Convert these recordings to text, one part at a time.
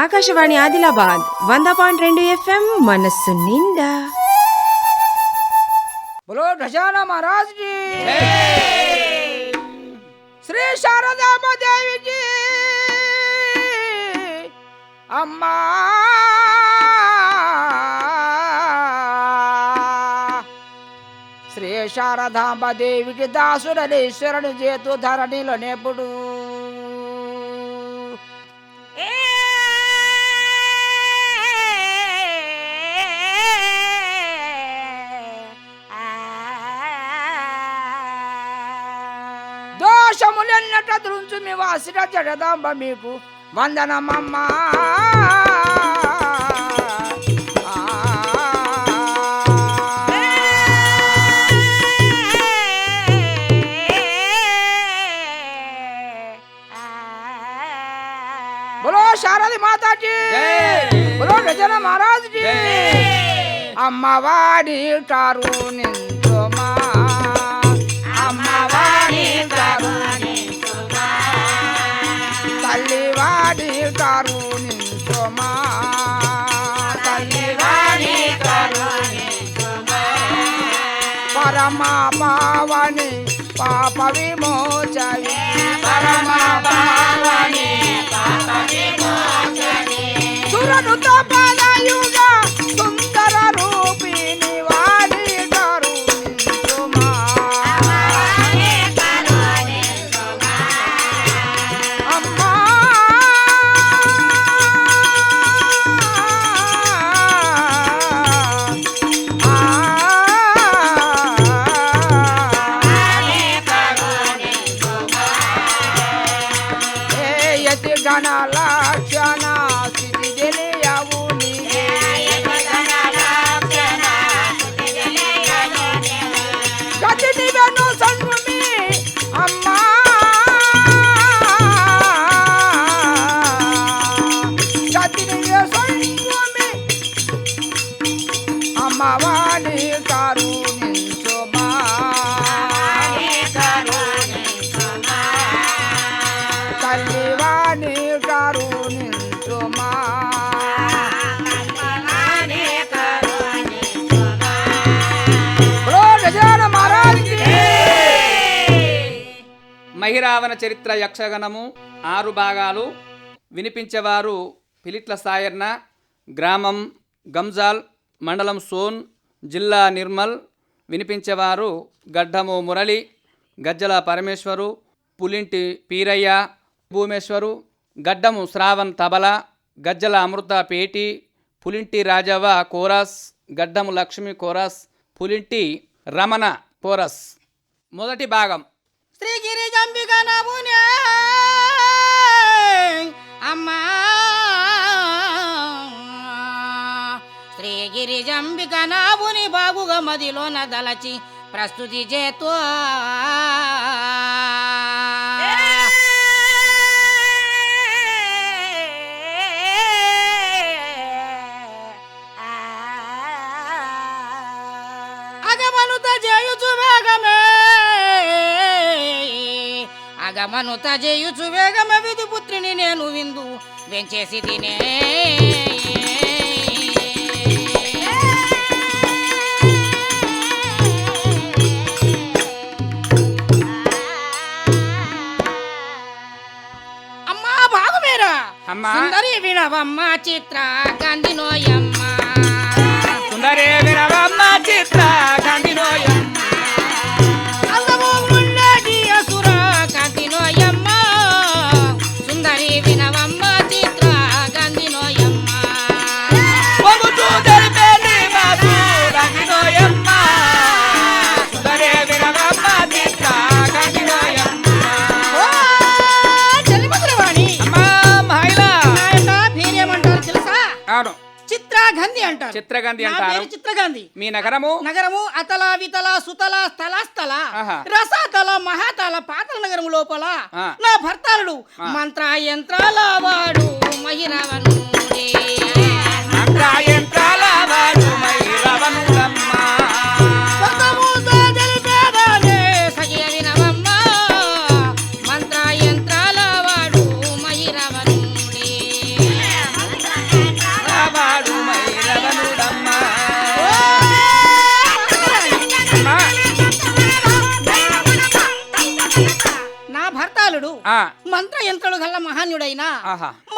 ఆకాశవాణి ఆదిలాబాద్ వంద పాయింట్ రెండు ఎఫ్ఎం మనస్సు నిండా. బలో ఢజానా మహారాజ్ శ్రీ శారదామాదేవికి అమ్మా. శ్రీ శారదాంబదేవికి దాసుడని ఈశ్వరుని చేతు ధరణిలో నేపుడు. మాట దురుంచు మీ వాసిట జడదాంబ మీకు. వందనమమ్మా. శారది మాతాజీ. బులో గజన మహారాజ్ అమ్మవాడి కారు నింద కరుణించుమా తల్లివాడి పావని పాప విమోచని పరమ పావని పాప విమోచని సురనుత పదయుగ చరిత్ర యక్షగణము ఆరు భాగాలు. వినిపించేవారు పిలిట్ల సాయర్న గ్రామం గంజాల్ మండలం సోన్ జిల్లా నిర్మల్. వినిపించేవారు Gaddam Murali Gajjala Parameshwar Pulinti Peeraiah Bhumeshwar. Gaddam Shravan tabla Gajjala Amrutha పేటి Pulinti Rajavva chorus Gaddamu Lakshmi chorus Pulinti Ramana chorus. మొదటి భాగం. శ్రీగిరి జంబిక నమునే అమ్మా. శ్రీగిరి జంబిక నాబుని బాగుగా మదిలోన దలచి ప్రస్తుతి చేతో అగమనుత చేయుచు అగమనుత చేయుచు వేగమే విధి పుత్రిని నేను విందు. వెంచేసి తినే. అమ్మా బాగుమేరా అమ్మా. సుందరి వినవమ్మ చిత్ర గాంధీ నోయమ్మ. అవును చిత్రాగంధి అంటారు. చిత్రగంధి నా అంటారు. పేరు చిత్రగాంధి. మీ నగరము? నగరము అతల వితల సుతల స్థల స్థల ఆహా. రసాతల మహాతల పాతల నగరం లోపల ఆ. నా భర్తాలుడు. ఆ. మంత్ర యంత్రాల వాడు మహిరవనుడే. మంత్ర యంత్రాల వాడు మైరవనుడమ్మ మంత్ర యంత్రులు గల్ల మహాన్యుడైన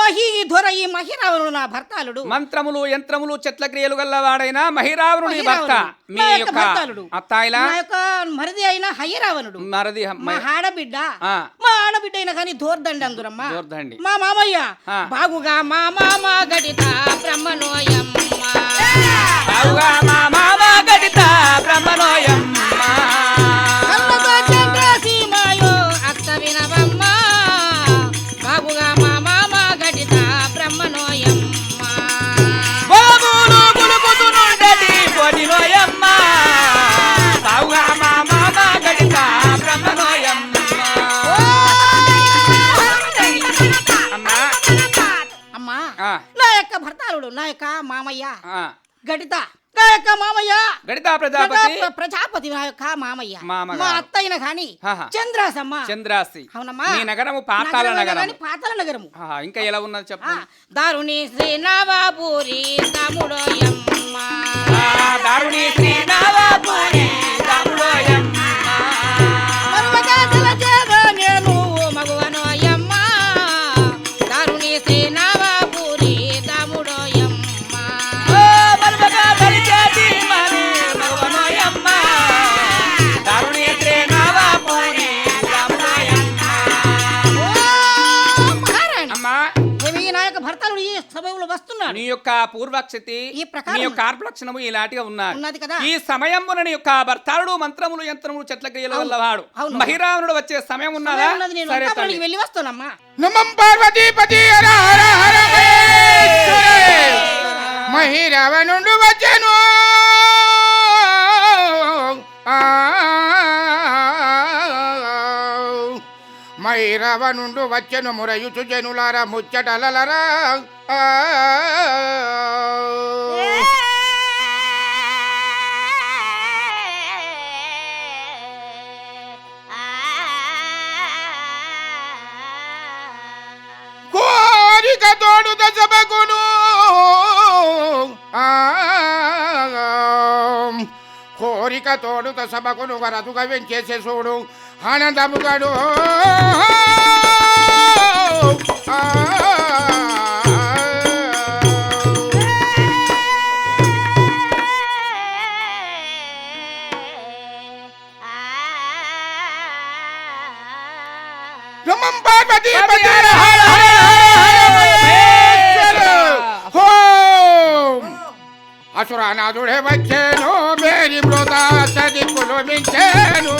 మహీధుర ఈ మహిరావణుడు నా భర్తాలుడు. మంత్రములు యంత్రములు చెట్ల క్రియలు మహిరావణుని భర్త. మహిరావణుడు. మీ నా యొక్క యొక్క భర్తాలుడు. అత్తాయిలా? నా యొక్క మరిది అయిన హయ్యరావణుడు. మరది మా ఆడబిడ్డ. మా ఆడబిడ్డ అయిన కానీ దోర్దండి అందురమ్మా దూర్దండి. మా మామయ్య. బాగుగా మా మామ గడిత బ్రహ్మనోయమ్మ. బావుగా మా మామ గడిత బ్రహ్మనోయమ్మ. నా యొక్క భర్తాలుడు నా యొక్క మామయ్య. గడిత. నా యొక్క మామయ్య. గడిత ప్రజాపతి. ప్రజా- ప్రజాపతి నా యొక్క మామయ్య. మా అత్తయ్య కానీ ఆహా. చంద్రాసమ్మ. చంద్రాసి. అవునమ్మా. మీ నగరము పాతాల నగరం గాని పాతాళ నగరము. ఇంకా ఎలా ఉన్నది చెప్పు దారుణి శ్రీ నవాపూరి తముడోయమ్మ దారుణి శ్రీ యొక్క పూర్వక్షతి నీ యొక్క ఆర్పలక్షణము ఇలాంటిగా ఉన్నది కదా. ఈ సమయమున నీ యొక్క భర్తాడు మంత్రములు యంత్రములు చెట్ల క్రియల అవును, వల్లవాడు. అవును. మహిరావణుడు వచ్చే సమయం ఉన్నదా? ఉన్నది నేను సరే. వెళ్ళి వస్తానమ్మా. నమం పార్వతీపతి హర హర హర మహేశ్వరే. మహిరవనుండు వచ్చెను. ఆ, మైరవనుండు వచ్చెను మురయుచు జనులార ముచ్చటలరా కోరిక తోడు దశబకును కోరిక తోడు దశబకును వరదుగా వెంచేసే చూడు. ఆనందముగాడు ఆ, నమం పార్వతీ పతి హర హర హర మహేశ్వర. హోం. అసురానాథుడే వచ్చేను మేరీ మృత చదిపులు మించేను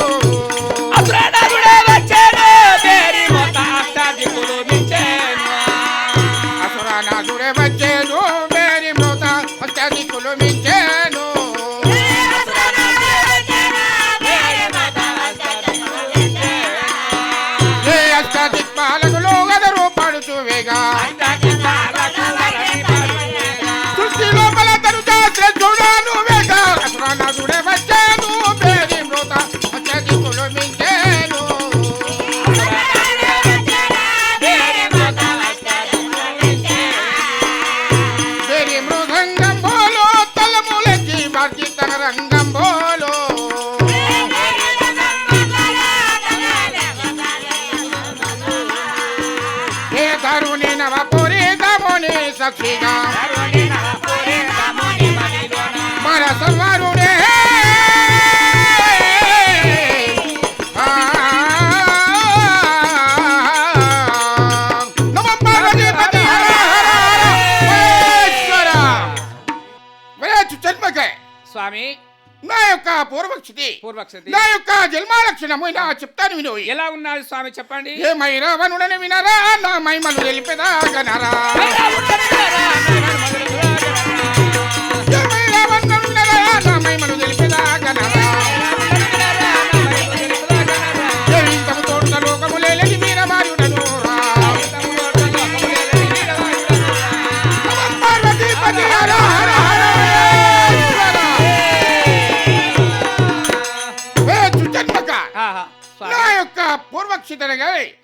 పూర్వక్షితి పూర్వక్షతి నా యొక్క జన్మాలక్షణము ఇలా చెప్తాను విను. ఎలా ఉన్నది స్వామి చెప్పండి? ఏమై రావణుడని వినరా నా మైమలు తెలిపెదాగనరా ఏమై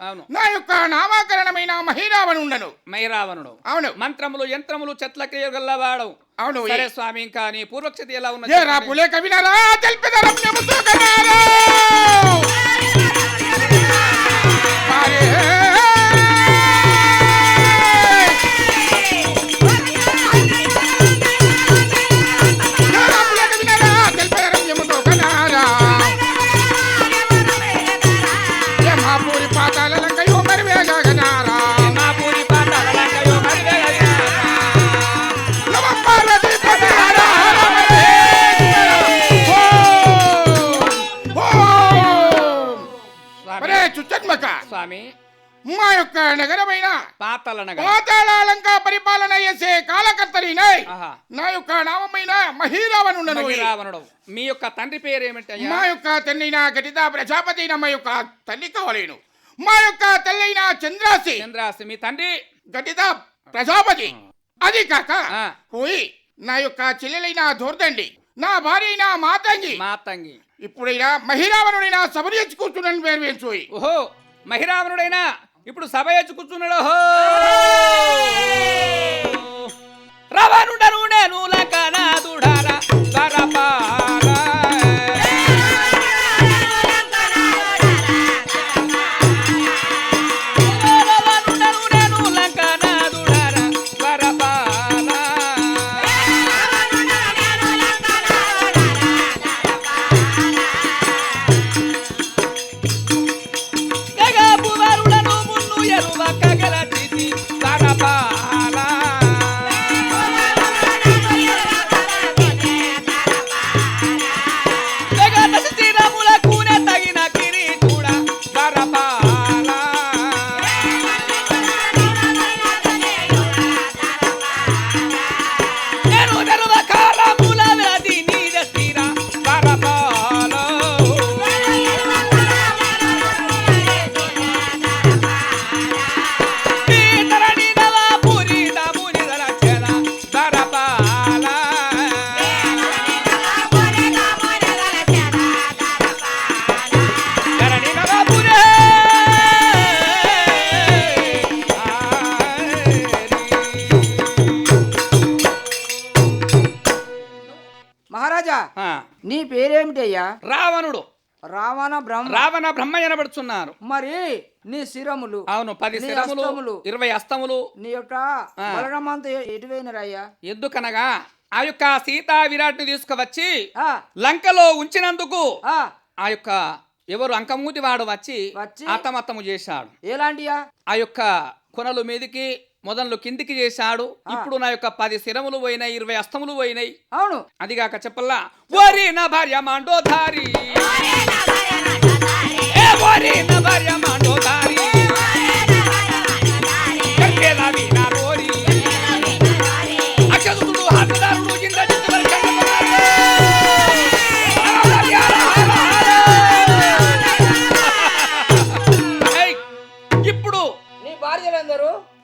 అవును నా యొక్క నామకరణమైన మహిరావణుండను మైరావణుడు అవును మంత్రములు యంత్రములు చెట్ల క్రియలు గల్లవాడు అవును సరే స్వామి ఇంకా నీ పూర్వక్షతి ఎలా ఉన్నది రా. పులే కవినరా తెలిపిదరమ్యముతో కనారా. స్వామి. మా యొక్క నగరమైన పాతల నగరం. పాతాళాలంక పరిపాలన చేసే కాలకర్తని ఆహా. నా యొక్క నామమైన మహీరావనుండను రావణుడు మీ యొక్క తండ్రి పేరు ఏమిటయ్యా మా యొక్క తల్లిన గటిత ప్రజాపతి మా యొక్క తల్లి కావలేను. మా యొక్క తల్లైన చంద్రాసి. చంద్రాసి మీ తండ్రి? గటిత ప్రజాపతి. అది కాక. పోయి నా యొక్క చెల్లెలైన దూర్దండి నా భార్య అయిన మాతంగి. మాతంగి. ఇప్పుడైనా మహిరావణుడైనా కూర్చున్నాను పేరు వేసుకోయి ఓహో. మహిరావణుడైనా ఇప్పుడు సభ ఎచ్చు కూర్చున్నాడు. రావణుడను నేను లకనాదుడారా బ్రహ్మ. రావణ బ్రహ్మ ఎనబడుచున్నారు మరి నీ శిరములు అవును పది నీ శిరములు. ఇరవై అస్తములు. నీ యొక్క. బలనమంత ఎటువైనరయ్యా? ఎందుకనగా ఆ యొక్క సీతా విరాట్ని తీసుకువచ్చి ఆ, లంకలో ఉంచినందుకు ఆ, ఆ యొక్క ఎవరు అంకమూతి వాడు వచ్చి వచ్చి? అతమతము చేశాడు. ఎలాంటియా ఆ యొక్క కొనలు మీదికి మొదలు కిందికి చేశాడు. ఇప్పుడు నా యొక్క పది శిరములు పోయినాయి ఇరవై అస్తములు పోయినాయి. అవును. అదిగాక చెప్పల్లా ఓరి నా భార్య మాండోధారి!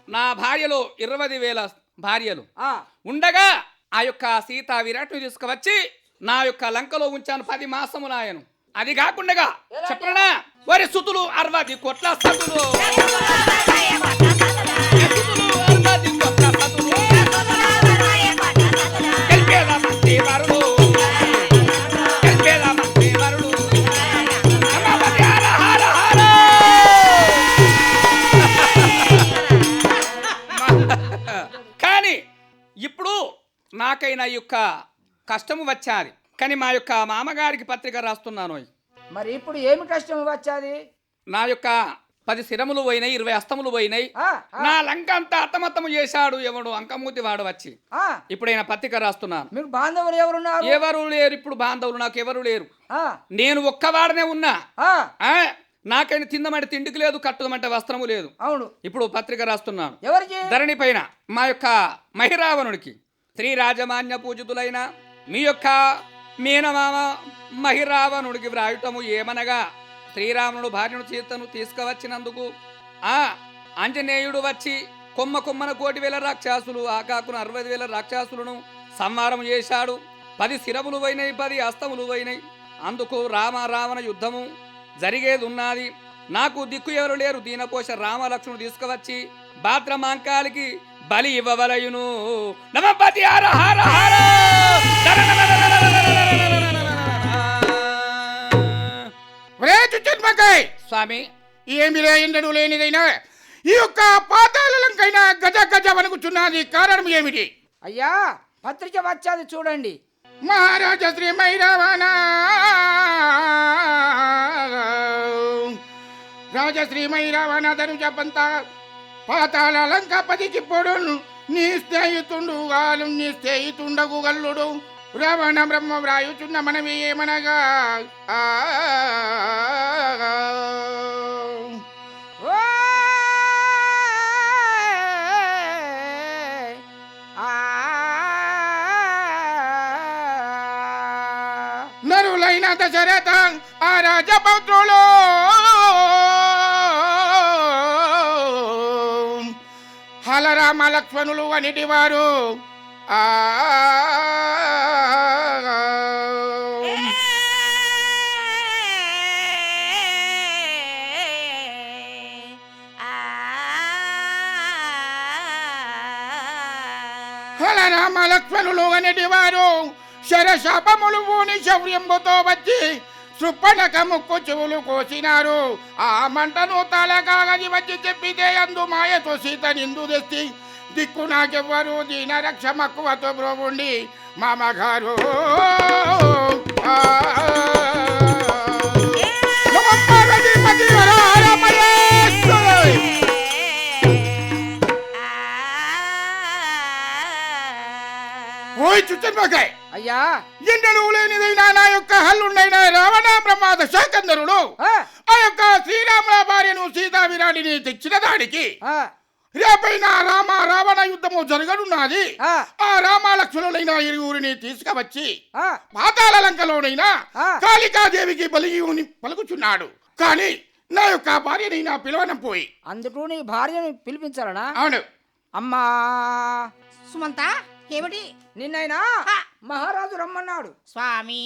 నా భార్యలు ఇరవై వేల భార్యలు. ఉండగా ఆ యొక్క సీతా విరాట్ని తీసుకువచ్చి నా యొక్క లంకలో ఉంచాను పది మాసము నాయను అది కాకుండా చెప్పనా? వరి సుతులు అరవది కొట్ల సతులు. కానీ ఇప్పుడు నాకైనా ఈ యొక్క కష్టము వచ్చాది. కానీ మా యొక్క మామగారికి పత్రిక రాస్తున్నాను. మరి ఇప్పుడు ఏమి కష్టం వచ్చాది? నా యొక్క పది శిరములు పోయినాయి ఇరవై అస్తములు పోయినాయి. నా లంక అంతా అత్తమత్తము చేశాడు ఎవడు? అంకమూతి వాడు వచ్చి. ఇప్పుడు ఆయన పత్రిక రాస్తున్నాను. మీకు బాంధవులు ఎవరున్నారు ఎవరు లేరు ఇప్పుడు బాంధవులు? నాకు ఎవరు లేరు. నేను ఒక్కవాడనే ఉన్నా. నాకైనా తిందమంటే తిండికి లేదు కట్టుదమంటే వస్త్రము లేదు. అవును. ఇప్పుడు పత్రిక రాస్తున్నాను. ఎవరికి? ధరణి పైన మా యొక్క మహిరావణుడికి. శ్రీ రాజమాన్య పూజితులైన మీ యొక్క మీనమామ మహిరావణుడికి వ్రాయటము ఏమనగా శ్రీరాముడు భార్యను సీతను తీసుకువచ్చినందుకు ఆ ఆంజనేయుడు వచ్చి కొమ్మ కొమ్మన కోటి వేల రాక్షసులు ఆకాకున అరవై వేల రాక్షసులను సంహారం చేశాడు. పది శిరములు పోయినాయి పది అస్తములు పోయినాయి అందుకు రామ రావణ యుద్ధము జరిగేది ఉన్నది నాకు దిక్కు ఎవరు లేరు. దీనకోశ రామలక్ష్మణుడు తీసుకువచ్చి భాద్రమాంకాలికి బలి ఇవ్వవలయును నమపతి హర హర హర స్వామి ఏమి ఎండడు లేనిదైనా ఈ యొక్క పాతాళలంకైనా గజ గజ వణుకుచున్నది కారణం ఏమిటి అయ్యా పత్రిక వచ్చాది చూడండి మహారాజా శ్రీ మైరావణ రాజశ్రీ మైరావణ ధనుజ పంత పాతాళ లంకాపతికిప్పుడు నీ స్నేహితుండు వాళ్ళు నీ స్నేహితుండగు గల్లుడు. రావణ బ్రహ్మ వ్రాయుచున్న మనవి ఏమనగా? నరులైన దశరథ ఆ రాజపౌత్రులో లక్ష్మణులు అనిటి వారు. ఆ లక్ష్మణులు అనిటి వారు. శరశాపములు ఊని శౌర్యంబుతో వచ్చి సుప్పనక ముక్కు చెవులు కోసినారు. ఆ మంటను తలకాగది వచ్చి చెప్పితే అందు మాయతో సీత నిందు తెస్తి దిక్కు నాకెవ్వరు దీన రక్ష మక్కువతో బ్రోవుండి మామగారు. ఓయ్ చుచ్చన్మకాయ్ అయ్యా. ఎండలు లేనిదైనా నా యొక్క హల్లుండైన రావణ బ్రహ్మాద శాకందరుడు ఆ, యొక్క శ్రీరాముల భార్యను సీతా విరాడిని తెచ్చిన దానికి రేపైన రామ రావణ యుద్ధము జరగనున్నది. ఆ, ఆ రామ లక్ష్మణులైన ఇరువురిని తీసుకువచ్చి ఆ, పాతాళ లంకలోనైనా ఆ. కాళికాదేవికి బలియుని పలుకుచున్నాడు. కానీ నా యొక్క భార్యని నా పిలవనం పోయి. అందుకు నీ భార్యను పిలిపించాలనా? అవును. అమ్మా! సుమంత ఏమిటి? నిన్నైనా ఆ. మహారాజు రమ్మన్నాడు. స్వామి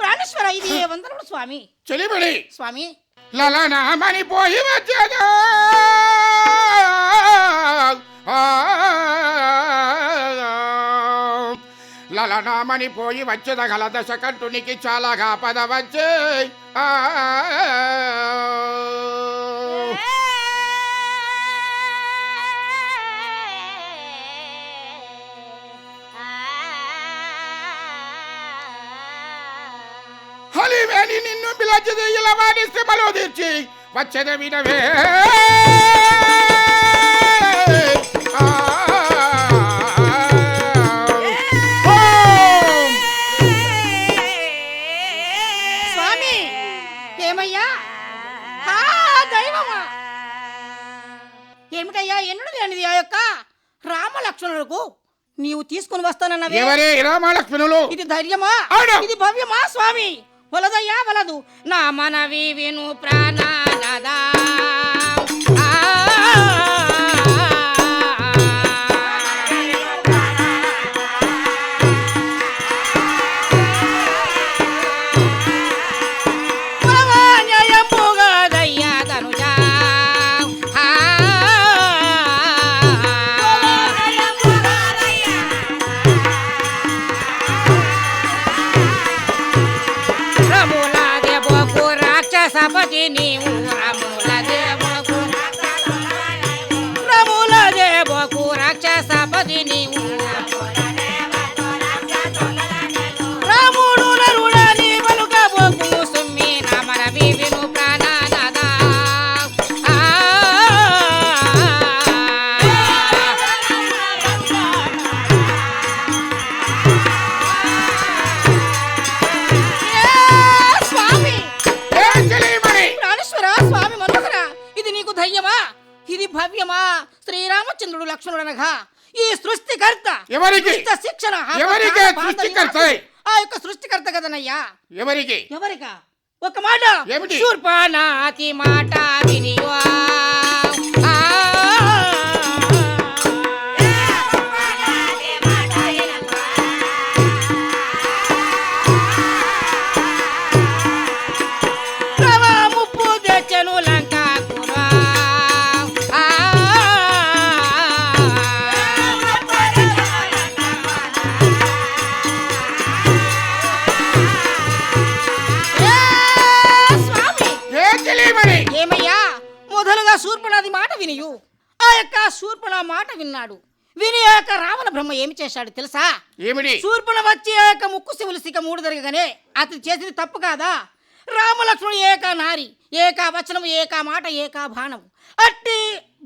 ప్రాణేశ్వర ఇది ఏ వందనములు స్వామి? చెలిబడి స్వామి. లలనామని పోయి వచ్చేదా. లలనామని పోయి వచ్చేదగల దశ కంటునికి చాలా కాపద వచ్చే. ఆ. హలివేని నిన్ను పిలచిది ఇలా వాడి శ్రమలో తీర్చి. వచ్చేది వినవే ఏమిటయ్యా? ఎన్నడు లేనిది ఆ యొక్క రామ లక్ష్మణులకు నీవు తీసుకుని వస్తానన్నవే. ఎవరే? రామలక్ష్మణులు? ఇది ధైర్యమా. ఇది భవ్యమా స్వామి? వలదయ్యా వలదు. నా మనవి విను ప్రాణానదా ప్రధాన సృష్టికర్త? ఆ యొక్క సృష్టికర్త కదనయ్యా ఎవరికి ఎవరికా ఒక మాట ఏమిటి? శూర్పనాతి మాట వినివా ఆ. చేశాడు తెలుసా? ఏమిటి? శూర్పణ వచ్చి యొక్క ముక్కు శివులు సిక మూడు జరగగానే అతను చేసింది తప్పు కాదా? రామలక్ష్మణుడు ఏకా నారి ఏకా వచనము ఏకా మాట ఏకా బాణం అట్టి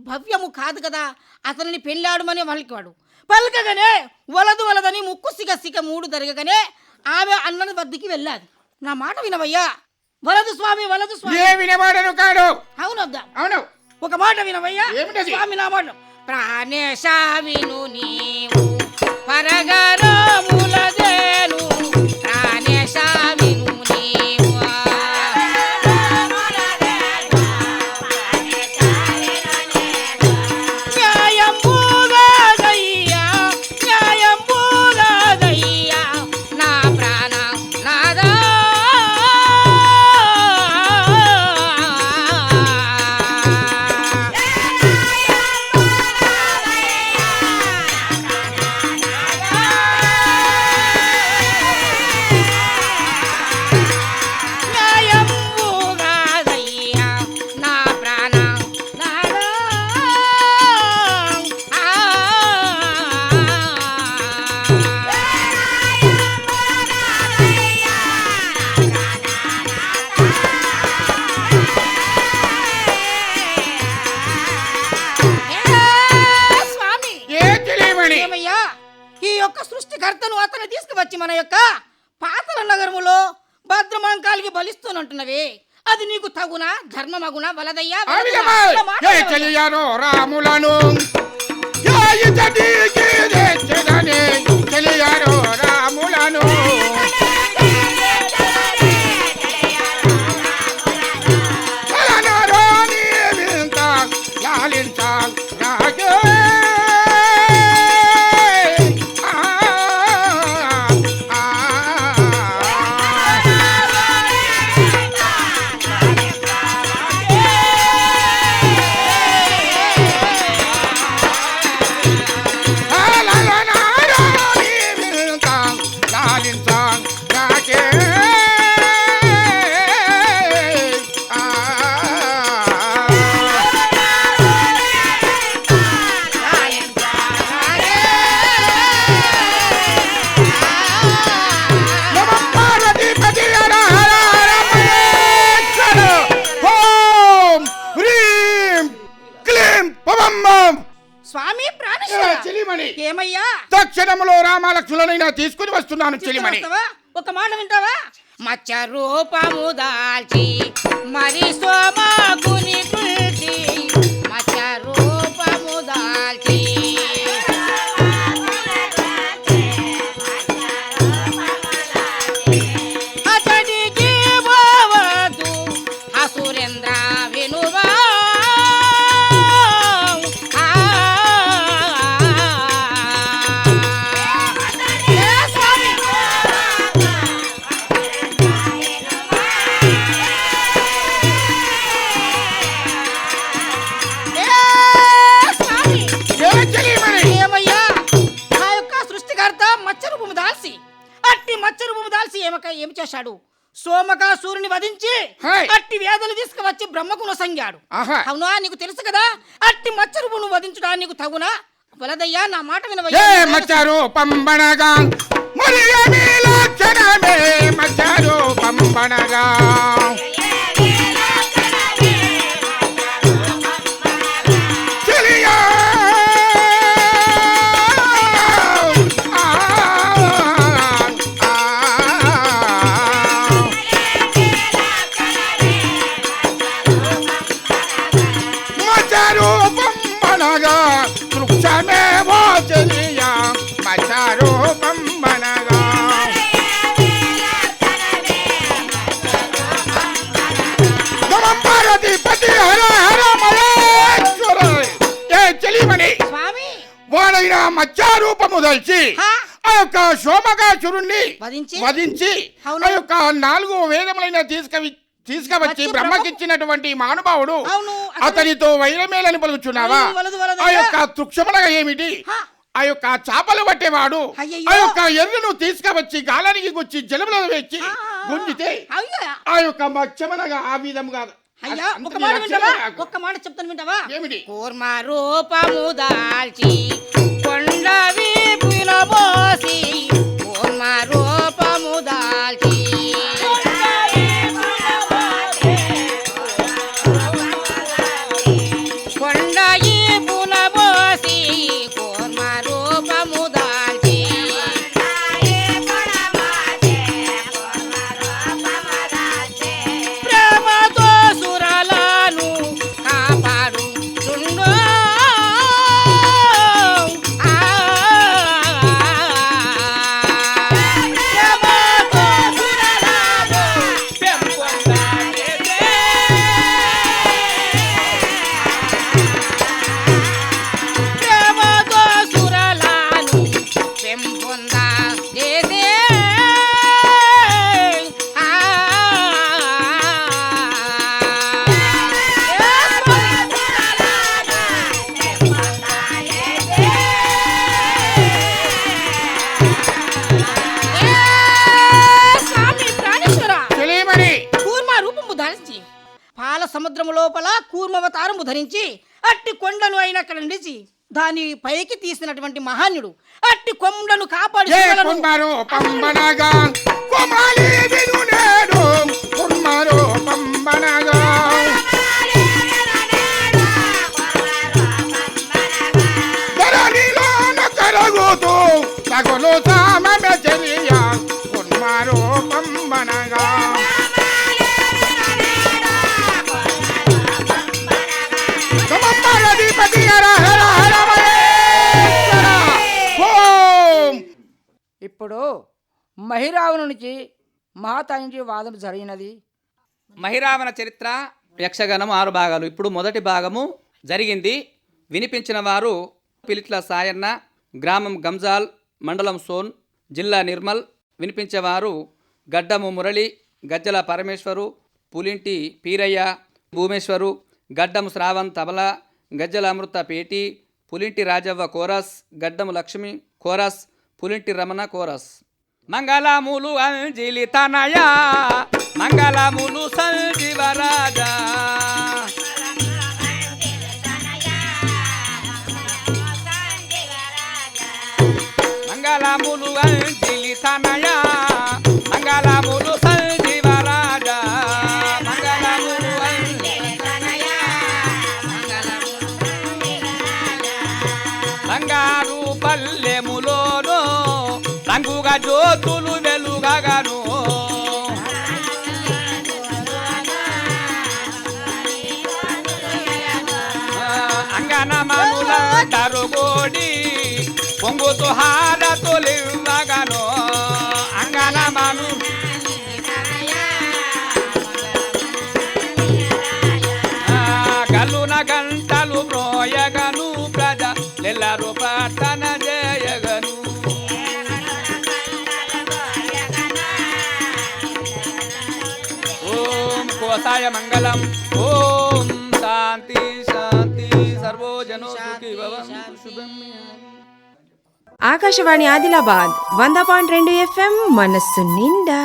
భవ్యము కాదు కదా అతనిని పెళ్ళాడుమని పలికాడు పలకగానే వలదు వలదని ముక్కు సిగ సిక మూడు జరగగానే ఆమె అన్నని వద్దకి వెళ్ళాది. నా మాట వినవయ్యా. వలదు స్వామి వలదు స్వామి. ఏ వినవాడను కాడు? అవునొద్దా అవును. ఒక మాట వినవయ్యా? స్వామి నా మాట. ప్రాణేశ విను నీవు. యొక్క సృష్టికర్తను అతను తీసుకువచ్చి మన యొక్క పాతల నగరములో భద్రమంకాలికి బలిస్తూనంటున్నవి. అది నీకు తగునా? ధర్మమగునా? వలదయ్యా. చెలియారో రాములను! రాములను! গান গাকে చెలిమణి చిత్రవస్తవా? ఒక మాట వింటావా మచ్చ రూపము దాల్చి మరి సోమాగుని ఆహా. అవునా? నీకు తెలుసు కదా? అట్టి మచ్చరూపును వధించుడా? నీకు తగునా? వలదయ్యా నా మాట వినవయ్యా. మచ్చారు పంబనగా మరి లక్షణమే మచ్చారు వాడైన మత్స్యారూపము దల్చి? ఆ యొక్క సోమకాసురుణ్ణి వధించి? ఆ యొక్క నాలుగు వేదములైన తీసుకవి తీసుకువచ్చి వచ్చి బ్రహ్మకిచ్చినటువంటి అతని- అతనితో వైరమేలని పలుకుచున్నావా ఆ. యొక్క తృక్షమనగా ఏమిటి? ఆ యొక్క చేపలు పట్టేవాడు. ఆ యొక్క ఎర్రను తీసుకువచ్చి గాలానికి గుచ్చి జలములో వేచి. గుంజితే ఆ యొక్క మత్స్యమనగా ఆ విధముగా అయ్యా ఒక మాట వింటావా. ఒక్క మాట చెప్తాను వింటావా? కూర్మ రూపము దాల్చి కొండ వీపుల లోపల కూర్మవతారము ధరించి అట్టి కొండను అయిన అక్కడ నిలిచి దాని పైకి తీసినటువంటి మహాన్యుడు అట్టి కొండను కాపాడి ఏ ఇప్పుడు మహిరావణునికి మహాతాయించి వాదం జరిగినది. మహిరావణ చరిత్ర యక్షగణం ఆరు భాగాలు. ఇప్పుడు మొదటి భాగము జరిగింది. వినిపించిన వారు పిలిట్ల సాయన్న గ్రామం గంజాల్ మండలం సోన్ జిల్లా నిర్మల్. వినిపించేవారు Gaddam Murali Gajjala Parameshwar Pulinti Peeraiah Bhumeshwar Gaddam Shravan tabla Gajjala Amrutha పేటి Pulinti Rajavva chorus Gaddamu Lakshmi chorus Pulinti Ramana chorus. మంగళములు అంజిలి తనయా మంగళములు సంజీవరాజా మంగళములు అంజిలి తనయా మంగళములు సంజీవరాజా మంగళములు బంగారు তুলবে మంగళం ఓం శాంతి శాంతి సర్వోజనో ఆకాశవాణి ఆదిలాబాద్ వంద పాయింట్ రెండు ఎఫ్ఎం మనస్సు నిండా